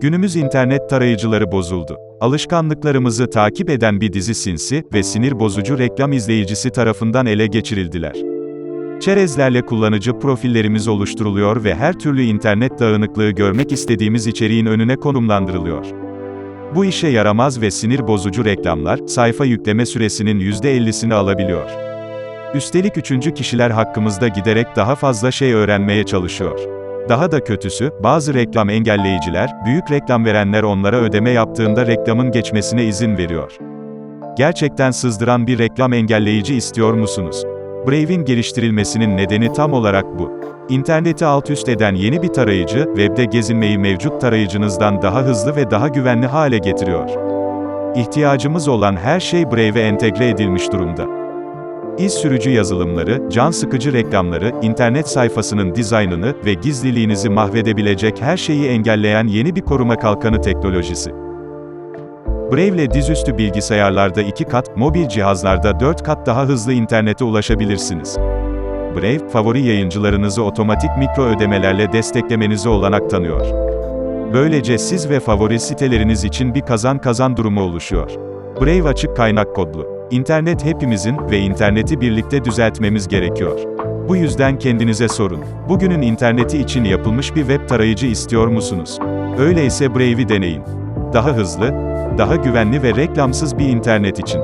Günümüz internet tarayıcıları bozuldu. Alışkanlıklarımızı takip eden bir dizi sinsi ve sinir bozucu reklam izleyicisi tarafından ele geçirildiler. Çerezlerle kullanıcı profillerimiz oluşturuluyor ve her türlü internet dağınıklığı görmek istediğimiz içeriğin önüne konumlandırılıyor. Bu işe yaramaz ve sinir bozucu reklamlar, sayfa yükleme süresinin %50'sini alabiliyor. Üstelik üçüncü kişiler hakkımızda giderek daha fazla şey öğrenmeye çalışıyor. Daha da kötüsü, bazı reklam engelleyiciler, büyük reklam verenler onlara ödeme yaptığında reklamın geçmesine izin veriyor. Gerçekten sızdıran bir reklam engelleyici istiyor musunuz? Brave'in geliştirilmesinin nedeni tam olarak bu. İnterneti alt üst eden yeni bir tarayıcı, webde gezinmeyi mevcut tarayıcınızdan daha hızlı ve daha güvenli hale getiriyor. İhtiyacımız olan her şey Brave'e entegre edilmiş durumda. İz sürücü yazılımları, can sıkıcı reklamları, internet sayfasının dizaynını ve gizliliğinizi mahvedebilecek her şeyi engelleyen yeni bir koruma kalkanı teknolojisi. Brave ile dizüstü bilgisayarlarda 2 kat, mobil cihazlarda 4 kat daha hızlı internete ulaşabilirsiniz. Brave, favori yayıncılarınızı otomatik mikro ödemelerle desteklemenize olanak tanıyor. Böylece siz ve favori siteleriniz için bir kazan-kazan durumu oluşuyor. Brave açık kaynak kodlu. İnternet hepimizin ve interneti birlikte düzeltmemiz gerekiyor. Bu yüzden kendinize sorun. Bugünün interneti için yapılmış bir web tarayıcı istiyor musunuz? Öyleyse Brave'i deneyin. Daha hızlı, daha güvenli ve reklamsız bir internet için.